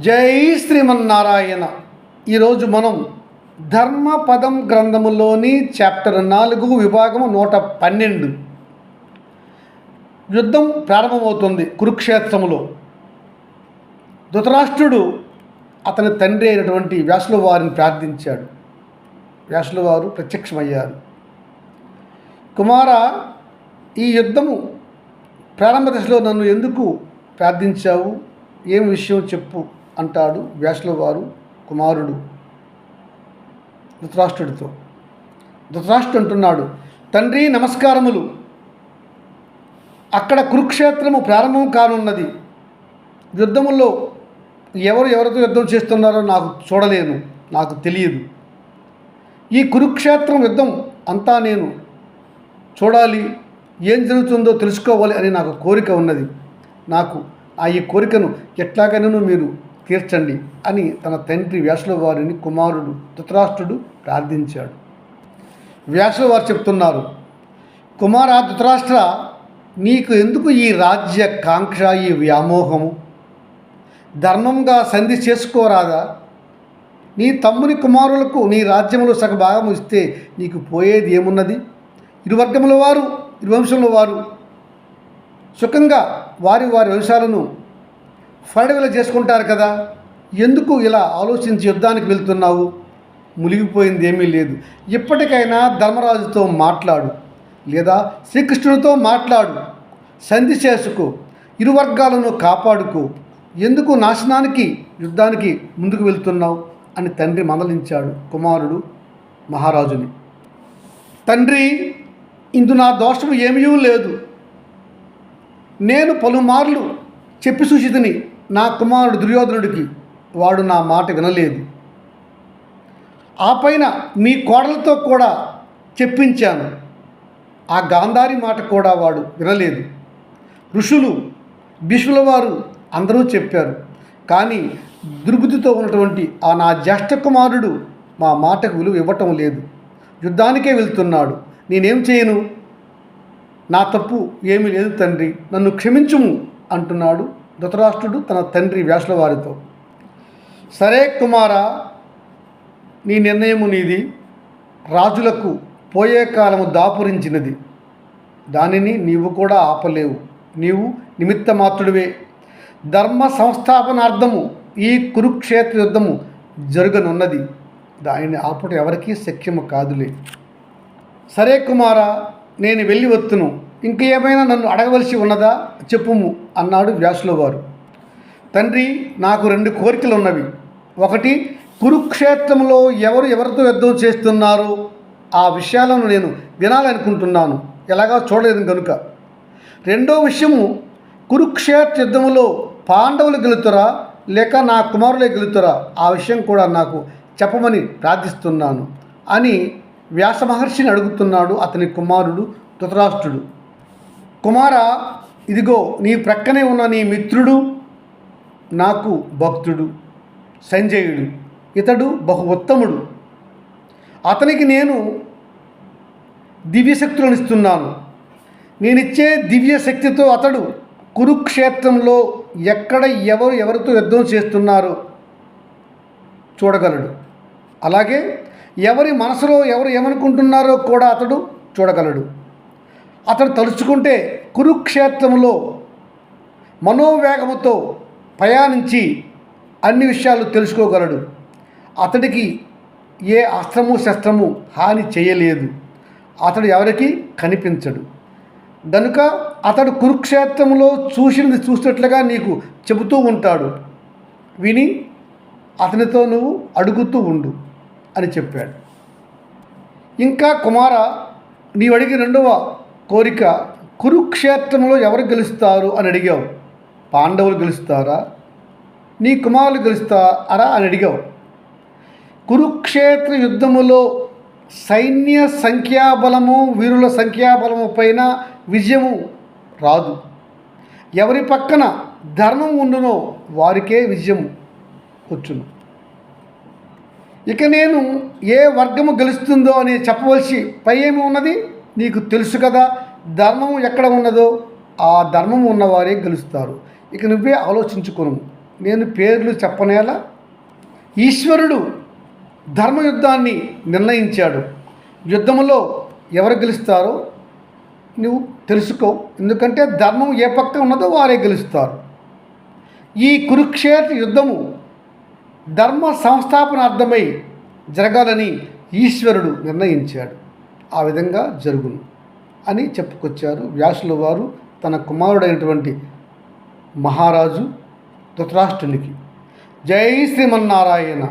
జై శ్రీమన్నారాయణ. ఈరోజు మనం ధర్మపదం గ్రంథములోని చాప్టర్ నాలుగు విభాగము నూట పన్నెండు. యుద్ధం ప్రారంభమవుతుంది కురుక్షేత్రములో. ధృతరాష్ట్రుడు అతని తండ్రి అయినటువంటి వ్యాసుల వారిని ప్రార్థించాడు. వ్యాసుల వారు ప్రత్యక్షమయ్యారు. కుమార ఈ యుద్ధము ప్రారంభ దశలో నన్ను ఎందుకు ప్రార్థించావు? ఏం విషయం చెప్పు. అంటాడు వ్యాసులవారు కుమారుడు ధృతరాష్ట్రుడితో. ధృతరాష్ట్రుడు అంటున్నాడు తండ్రి నమస్కారములు. అక్కడ కురుక్షేత్రము ప్రారంభం కానున్నది. యుద్ధములో ఎవరు ఎవరితో యుద్ధం చేస్తున్నారో నాకు చూడలేను నాకు తెలియదు. ఈ కురుక్షేత్రం యుద్ధం అంతా నేను చూడాలి ఏం జరుగుతుందో తెలుసుకోవాలి అని నాకు కోరిక ఉన్నది. నాకు ఆ ఈ కోరికను ఎట్లాగైనా మీరు తీర్చండి అని తన తండ్రి వ్యాసులవారిని కుమారుడు ధృతరాష్ట్రుడు ప్రార్థించాడు. వ్యాసులవారు చెప్తున్నారు కుమార ధృతరాష్ట్ర నీకు ఎందుకు ఈ రాజ్య కాంక్ష ఈ వ్యామోహము? ధర్మంగా సంధి చేసుకోరాదా? నీ తమ్ముని కుమారులకు నీ రాజ్యములో సగ భాగం ఇస్తే నీకు పోయేది ఏమున్నది? ఇరు వర్గముల వారు ఇరు వంశముల వారు సుఖంగా వారి వారి వంశాలను ఫడవిల చేసుకుంటారు కదా. ఎందుకు ఇలా ఆలోచించి యుద్ధానికి వెళ్తున్నావు? మునిగిపోయింది ఏమీ లేదు. ఇప్పటికైనా ధర్మరాజుతో మాట్లాడు లేదా శ్రీకృష్ణుడితో మాట్లాడు. సంధి చేసుకో ఇరు వర్గాలను కాపాడుకో. ఎందుకు నాశనానికి యుద్ధానికి ముందుకు వెళ్తున్నావు? అని తండ్రి మందలించాడు కుమారుడు మహారాజుని. తండ్రి ఇందు నా దోషం ఏమీ లేదు. నేను పలుమార్లు చెప్పి సూచితిని. నా కుమారుడు దుర్యోధనుడికి వాడు నా మాట వినలేదు. ఆ పైన మీ కోడలతో కూడా చెప్పించాను. ఆ గాంధారి మాట కూడా వాడు వినలేదు. ఋషులు భీష్ముల వారు అందరూ చెప్పారు. కానీ దుర్బుద్ధితో ఉన్నటువంటి ఆ నా జ్యేష్ఠ కుమారుడు మా మాటకు విలువ ఇవ్వటం లేదు. యుద్ధానికే వెళ్తున్నాడు. నేనేం చేయను? నా తప్పు ఏమీ లేదు తండ్రి. నన్ను క్షమించుము అంటున్నాడు ధృతరాష్ట్రుడు తన తండ్రి వ్యాసుల వారితో సరే కుమారా నీ నిర్ణయము నీది. రాజులకు పోయే కాలము దాపురించినది. దానిని నీవు కూడా ఆపలేవు. నీవు నిమిత్త మాత్రుడివే ధర్మ సంస్థాపనార్థము ఈ కురుక్షేత్ర యుద్ధము జరగనున్నది. దానిని ఆపట ఎవరికీ శక్యము కాదులే. సరే కుమారా నేను వెళ్ళి వత్తును. ఇంకేమైనా నన్ను అడగవలసి ఉన్నదా? చెప్పుము అన్నాడు వ్యాసుల వారు తండ్రి నాకు రెండు కోరికలు ఉన్నవి ఒకటి కురుక్షేత్రంలో ఎవరు ఎవరితో యుద్ధం చేస్తున్నారో ఆ విషయాలను నేను వినాలనుకుంటున్నాను. ఎలాగా? చూడలేదు కనుక రెండో విషయము కురుక్షేత్ర యుద్ధంలో పాండవులు గెలుతురా? లేక నా కుమారులే గెలుతురా? ఆ విషయం కూడా నాకు చెప్పమని ప్రార్థిస్తున్నాను అని వ్యాస మహర్షిని అడుగుతున్నాడు అతని కుమారుడు ధృతరాష్ట్రుడు. కుమార ఇదిగో నీ ప్రక్కనే ఉన్న నీ మిత్రుడు నాకు భక్తుడు సంజయుడు. ఇతడు బహు ఉత్తముడు. అతనికి నేను దివ్యశక్తులను ఇస్తున్నాను నేనిచ్చే దివ్య శక్తితో అతడు కురుక్షేత్రంలో ఎక్కడ ఎవరు ఎవరితో యుద్ధం చేస్తున్నారో చూడగలడు. అలాగే ఎవరి మనసులో ఎవరు ఏమనుకుంటున్నారో కూడా అతడు చూడగలడు. అతడు తలుచుకుంటే కురుక్షేత్రంలో మనోవేగముతో ప్రయాణించి అన్ని విషయాలు తెలుసుకోగలడు. అతడికి ఏ అస్త్రము శస్త్రము హాని చేయలేదు. అతడు ఎవరికి కనిపించడు. గనుక అతడు కురుక్షేత్రంలో చూసినది చూసినట్లుగా నీకు చెబుతూ ఉంటాడు. విని అతనితో నువ్వు అడుగుతూ ఉండు అని చెప్పాడు. ఇంకా కుమార నీవు రెండవ కోరిక కురుక్షేత్రంలో ఎవరు గెలుస్తారు అని అడిగావు. పాండవులు గెలుస్తారా? నీ కుమారులు గెలుస్తారా అని అడిగావు. కురుక్షేత్ర యుద్ధములో సైన్య సంఖ్యాబలము వీరుల సంఖ్యాబలము పైన విజయము రాదు. ఎవరి పక్కన ధర్మం ఉండునో వారికే విజయం వచ్చును. ఇక నేను ఏ వర్గము గెలుస్తుందో అని చెప్పవలసి పై ఏమి ఉన్నది? నీకు తెలుసు కదా ధర్మము ఎక్కడ ఉన్నదో? ఆ ధర్మము ఉన్నవారే గెలుస్తారు. ఇక నువ్వే ఆలోచించుకోను. నేను పేర్లు చెప్పనేలా ఈశ్వరుడు ధర్మయుద్ధాన్ని నిర్ణయించాడు. యుద్ధంలో ఎవరు గెలుస్తారో నువ్వు తెలుసుకో. ఎందుకంటే ధర్మం ఏ పక్క ఉన్నదో వారే గెలుస్తారు. ఈ కురుక్షేత్ర యుద్ధము ధర్మ సంస్థాపనార్థమై జరగాలని ఈశ్వరుడు నిర్ణయించాడు. ఆ విధంగా జరుగును అని చెప్పుకొచ్చారు. వ్యాసుల వారు తన కుమారుడైనటువంటి మహారాజు ధృతరాష్ట్రునికి. జై శ్రీమన్నారాయణ.